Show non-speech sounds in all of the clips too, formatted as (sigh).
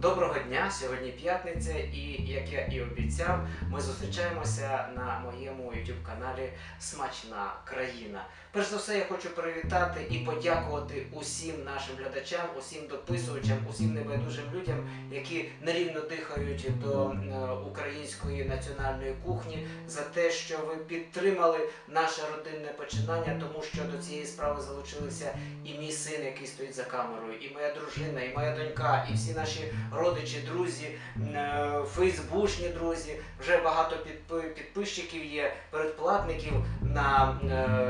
Доброго дня! Сьогодні п'ятниця, і як я і обіцяв, ми зустрічаємося на моєму youtube каналі Смачна країна. Перш за все, я хочу привітати і подякувати усім нашим глядачам, усім дописувачам, усім небайдужим людям, які нерівно дихають до е, української національної кухні, за те, що ви підтримали наше родинне починання, тому що до цієї справи залучилися і мій син, який стоїть за камерою, і моя дружина, і моя донька, і всі наші родичі, друзі, е, фейсбучні друзі. Вже багато підписчиків є, передплатників на е,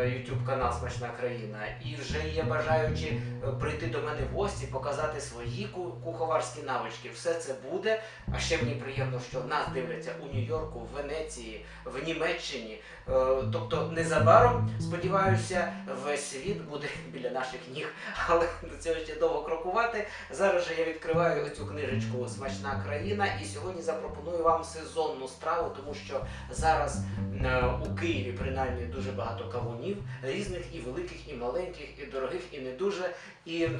YouTube канал Смачна країна. І вже є бажаючі е, прийти до мене в гості, показати свої куховарські навички. Все це буде. А ще мені приємно, що нас дивляться у Нью-Йорку, в Венеції, в Німеччині. Тобто незабаром, сподіваюся, весь світ буде (laughs) біля наших ніг, але до цього ще довго крокувати. Зараз же я відкриваю цю книжечку Смачна країна і сьогодні запропоную вам сезонну страву, тому що зараз е, у Києві принаймні дуже багато кавунів, різних і великих, і маленьких, і дорогих, і не дуже. І е,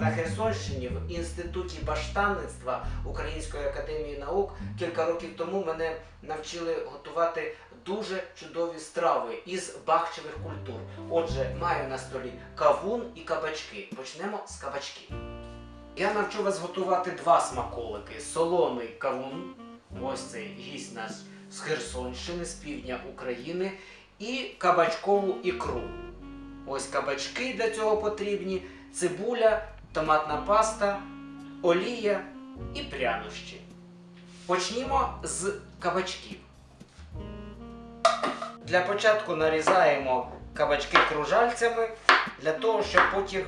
на Херсонщині в інституті баштанництва Української академії наук кілька років тому мене навчили готувати дуже чудові страви із бахчевих культур. Отже, маю на столі кавун і кабачки. Почнемо з кабачків. Я навчу вас готувати два смаколики: солоний кавун, ось цей гість наш з Херсонщини, з півдня України, і кабачкову ікру. Ось кабачки для цього потрібні, цибуля, томатна паста, олія і прянощі. Почнімо з кабачків. Для початку нарізаємо кабачки кружальцями для того, щоб потім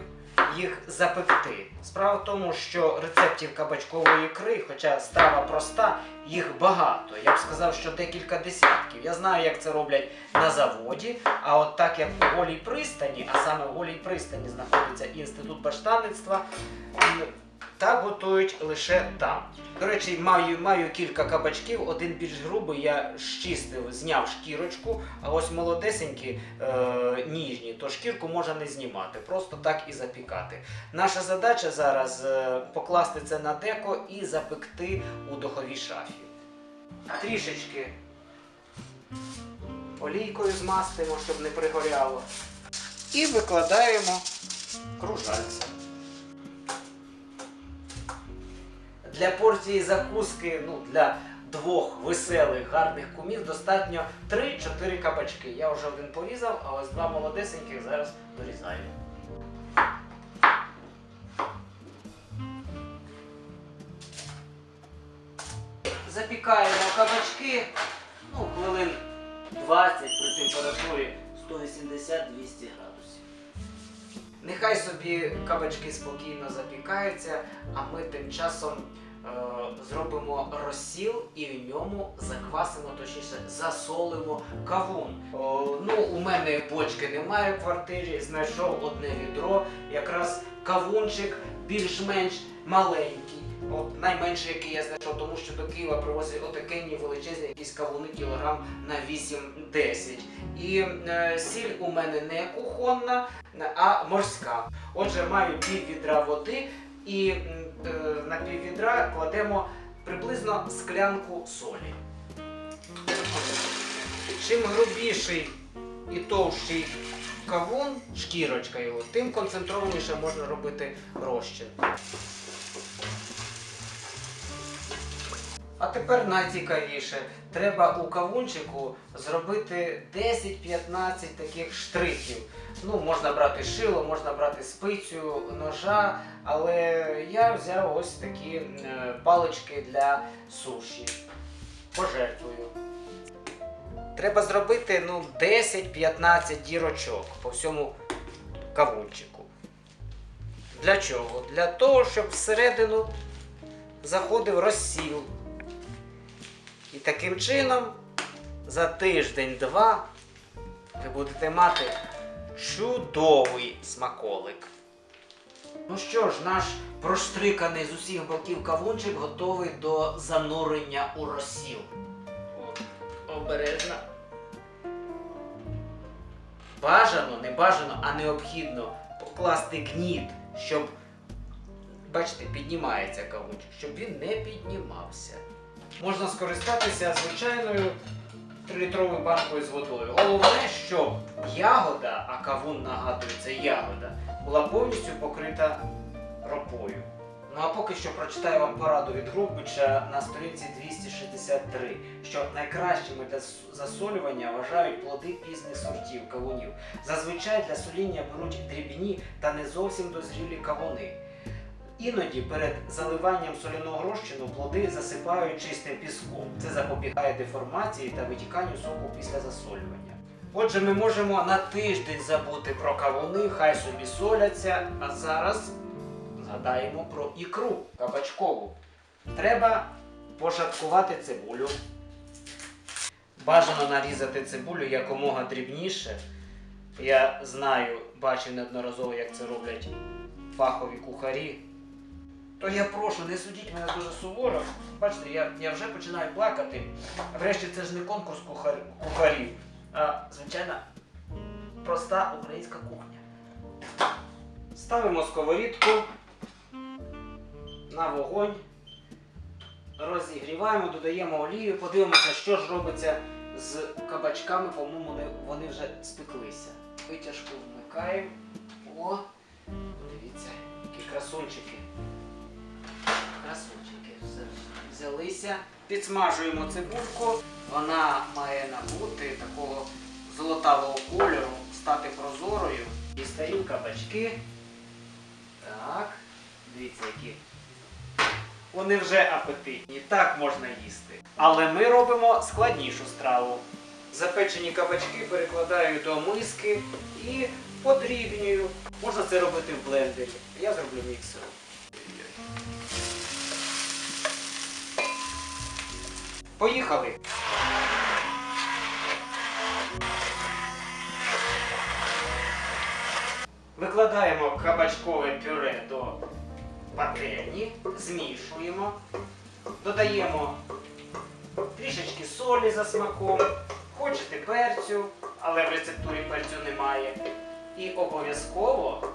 їх запекти. Справа в тому, що рецептів кабачкової ікри, хоча страва проста, їх багато. Я б сказав, що декілька десятків. Я знаю, як це роблять на заводі, а от так як в голій пристані, а саме в голій пристані знаходиться інститут баштанництва, так готують лише там. До речі, маю, маю кілька кабачків, один більш грубий, я щистив, зняв шкірочку, а ось молодесенькі, е, ніжні, то шкірку можна не знімати, просто так і запікати. Наша задача зараз е, покласти це на деко і запекти у духовій шафі. Трішечки олійкою змастимо, щоб не пригоряло. І викладаємо кружальце. Для порції закуски, ну, для двох веселих, гарних кумів достатньо 3-4 кабачки. Я вже один порізав, а ось два молодесеньких зараз дорізаю. Запікаємо кабачки ну, хвилин 20 при температурі 180-200 градусів. Нехай собі кабачки спокійно запікаються, а ми тим часом зробимо розсіл і в ньому заквасимо, точніше засолимо кавун. Ну, у мене бочки немає в квартирі, знайшов одне відро, якраз кавунчик більш-менш маленький. От найменший, який я знайшов, тому що до Києва привозять отакенні величезні якісь кавуни кілограм на 8-10. І е, сіль у мене не кухонна, а морська. Отже, маю пів відра води і е, на піввідра кладемо приблизно склянку солі. Чим грубіший і товщий кавун, шкірочка його, тим концентрованіше можна робити розчин. А тепер найцікавіше. Треба у кавунчику зробити 10-15 таких штрихів. Ну, можна брати шило, можна брати спицю, ножа, але я взяв ось такі е, палички для суші. Пожертвую. Треба зробити ну, 10-15 дірочок по всьому кавунчику. Для чого? Для того, щоб всередину заходив розсіл. І таким чином за тиждень-два ви будете мати чудовий смаколик. Ну що ж, наш проштриканий з усіх боків кавунчик готовий до занурення у розсіл. Обережно. Бажано, не бажано, а необхідно покласти гніт, щоб бачите, піднімається кавунчик, щоб він не піднімався. Можна скористатися звичайною 3-літровою банкою з водою. Головне, щоб ягода, а кавун нагадує, це ягода, була повністю покрита ропою. Ну а поки що прочитаю вам пораду від Грубича на сторінці 263, що найкращими для засолювання вважають плоди пізних сортів кавунів. Зазвичай для соління беруть дрібні та не зовсім дозрілі кавуни. Іноді перед заливанням соляного розчину плоди засипають чистим піском. Це запобігає деформації та витіканню соку після засолювання. Отже, ми можемо на тиждень забути про кавуни, хай собі соляться, а зараз згадаємо про ікру кабачкову. Треба пошаткувати цибулю. Бажано нарізати цибулю якомога дрібніше. Я знаю, бачив неодноразово, як це роблять фахові кухарі. То я прошу, не судіть мене дуже суворо. Бачите, я, я вже починаю плакати. Врешті це ж не конкурс кухар, кухарів, а звичайна проста українська кухня. Ставимо сковорідку на вогонь, розігріваємо, додаємо олію, подивимося, що ж робиться з кабачками, по-моєму, вони, вони вже спеклися. Витяжку вмикаємо. О, дивіться, які. Красунчики. Взялися. Підсмажуємо цибульку. Вона має набути такого золотавого кольору, стати прозорою. Дістаю кабачки. Так. Дивіться, які. Вони вже апетитні, так можна їсти. Але ми робимо складнішу страву. Запечені кабачки перекладаю до миски і подрібнюю. Можна це робити в блендері. Я зроблю міксером. Поїхали! Викладаємо кабачкове пюре до пательні, змішуємо, додаємо трішечки солі за смаком, хочете перцю, але в рецептурі перцю немає. І обов'язково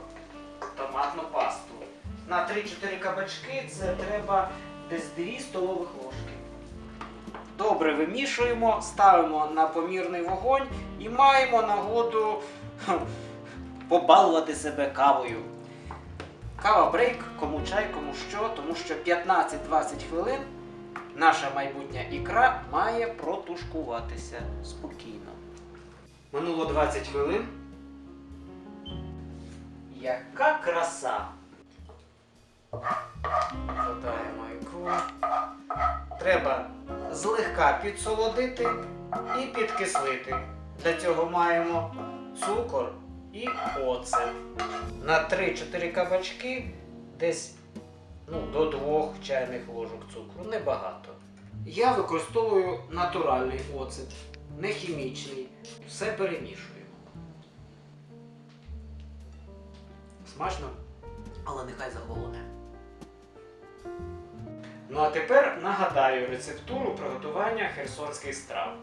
томатну пасту. На 3-4 кабачки це треба десь 2 столових ложки. Добре вимішуємо, ставимо на помірний вогонь і маємо нагоду побалувати себе кавою. Кава брейк, кому чай, кому що, тому що 15-20 хвилин наша майбутня ікра має протушкуватися спокійно. Минуло 20 хвилин. Яка краса! Додаємо ікру. Треба злегка підсолодити і підкислити. Для цього маємо цукор і оцет. На 3-4 кабачки десь ну, до 2 чайних ложок цукру, небагато. Я використовую натуральний оцет, не хімічний. Все перемішуємо. Смачно, але нехай захолоне. Ну а тепер нагадаю рецептуру приготування херсонських страв.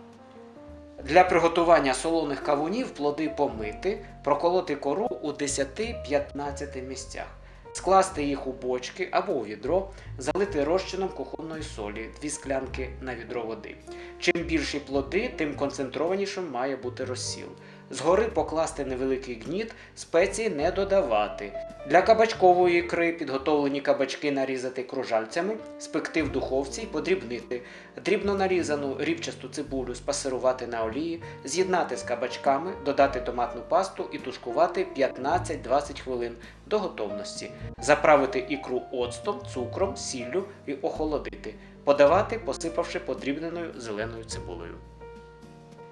Для приготування солоних кавунів плоди помити, проколоти кору у 10-15 місцях, скласти їх у бочки або у відро, залити розчином кухонної солі, 2 склянки на відро води. Чим більші плоди, тим концентрованішим має бути розсіл. Згори покласти невеликий гніт, спеції не додавати. Для кабачкової ікри підготовлені кабачки нарізати кружальцями, спекти в духовці і подрібнити. Дрібно нарізану рібчасту цибулю спасирувати на олії, з'єднати з кабачками, додати томатну пасту і тушкувати 15-20 хвилин до готовності. Заправити ікру оцтом, цукром, сіллю і охолодити. Подавати, посипавши подрібненою зеленою цибулею.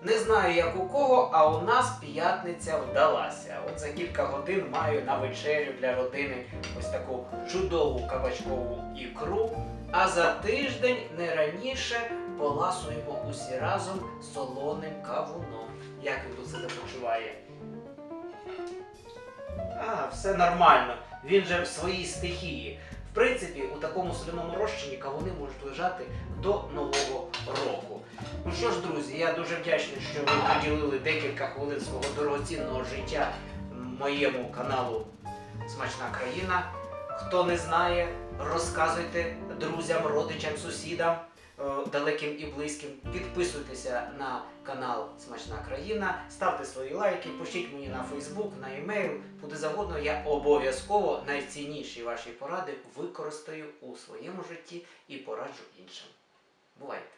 Не знаю, як у кого, а у нас п'ятниця вдалася. От за кілька годин маю на вечерю для родини ось таку чудову кабачкову ікру. А за тиждень не раніше поласуємо усі разом солоним кавуном. Як він тут себе почуває? А, все нормально. Він же в своїй стихії. Принципі, у такому соляному розчині кавуни можуть лежати до нового року. Ну що ж, друзі, я дуже вдячний, що ви приділили декілька хвилин свого дорогоцінного життя моєму каналу Смачна країна. Хто не знає, розказуйте друзям, родичам, сусідам, далеким і близьким. Підписуйтеся на канал Смачна країна, ставте свої лайки, пишіть мені на Фейсбук, на емейл, куди завгодно. Я обов'язково найцінніші ваші поради використаю у своєму житті і пораджу іншим. Бувайте!